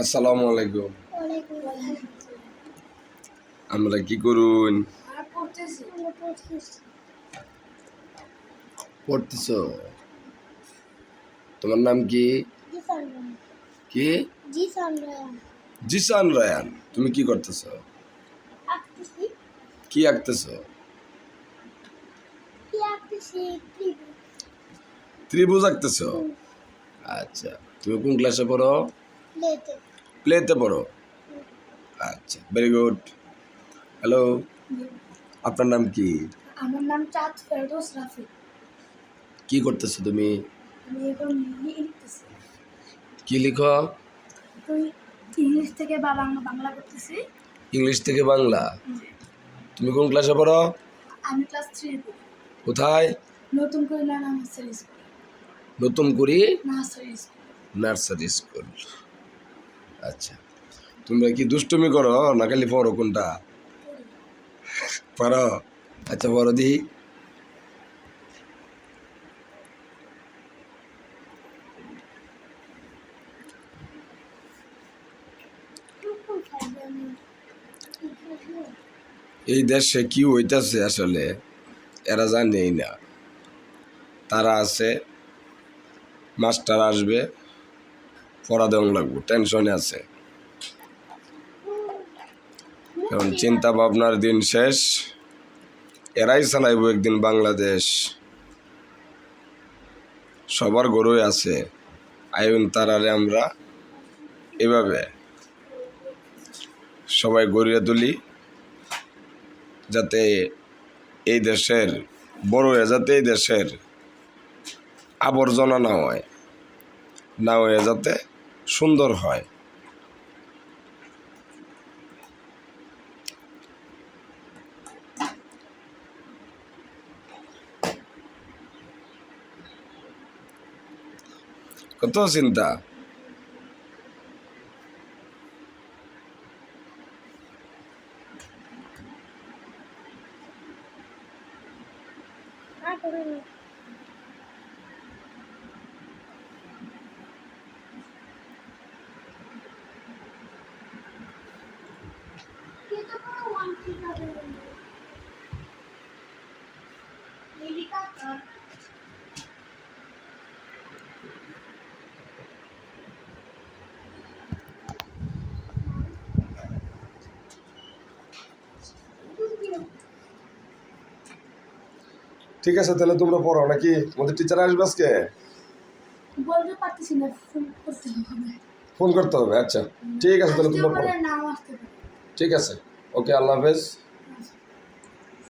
আসসালামু আলাইকুম। আমরা কি করুন? পড়তেছি। তোমার নাম কি? কি? জিসান রায়ান তুমি কি করতেছ? কি আঁকতেছ? ত্রিভুজ। আঁকতেছ? আচ্ছা। তুমি কোন ক্লাসে পড়ো? প্লেতে পড়ো? আচ্ছা ভেরি গুড হ্যালো আপনার নাম কি? আমার নাম চাঁদ ফেরদৌস রাফি কি করতেছো তুমি? আমি এখন লিখতেছি। কি লিখো? ইংলিশ থেকে বা বাংলা বাংলা করতেছি। ইংলিশ থেকে বাংলা? তুমি কোন ক্লাসে পড়ো? আমি ক্লাস থ্রি পড়ি কোথায়? নতুন করে নার্সারি স্কুল। নতুন করি? Nursery school. Nursery school. আচ্ছা। তোমরা কি দুষ্টুমি করো? না খালি পড়ো কোনটা? পারো আচ্ছা পড়ো দি এই দেশে কি হইতাছে আসলে? এরা জানেই না। তারা আছে, মাস্টার আসবে। পড়া দেওয়া লাগবো টেনশনে আছে। এখন চিন্তা ভাবনার দিন শেষ, এরাই চালাইব একদিন বাংলাদেশ। সবার গরুই আছে আইন তারারে আমরা এভাবে সবাই গড়িয়ে তুলি, যাতে এই দেশের বড় হয়ে যাতে এই দেশের আবর্জনা না হয়, না হয়ে যাতে সুন্দর হয়। কত চিন্তা? আর পড়ে না ঠিক আছে তাহলে তোমরা পড়ো নাকি তোমাদের টিচার আসবে আজকে? বলতে পারতেছি না ফোন করতে হবে। ফোন করতে হবে আচ্ছা। ঠিক আছে তাহলে তোমরা পড়ো ঠিক আছে ওকে আল্লাহ হাফেজ।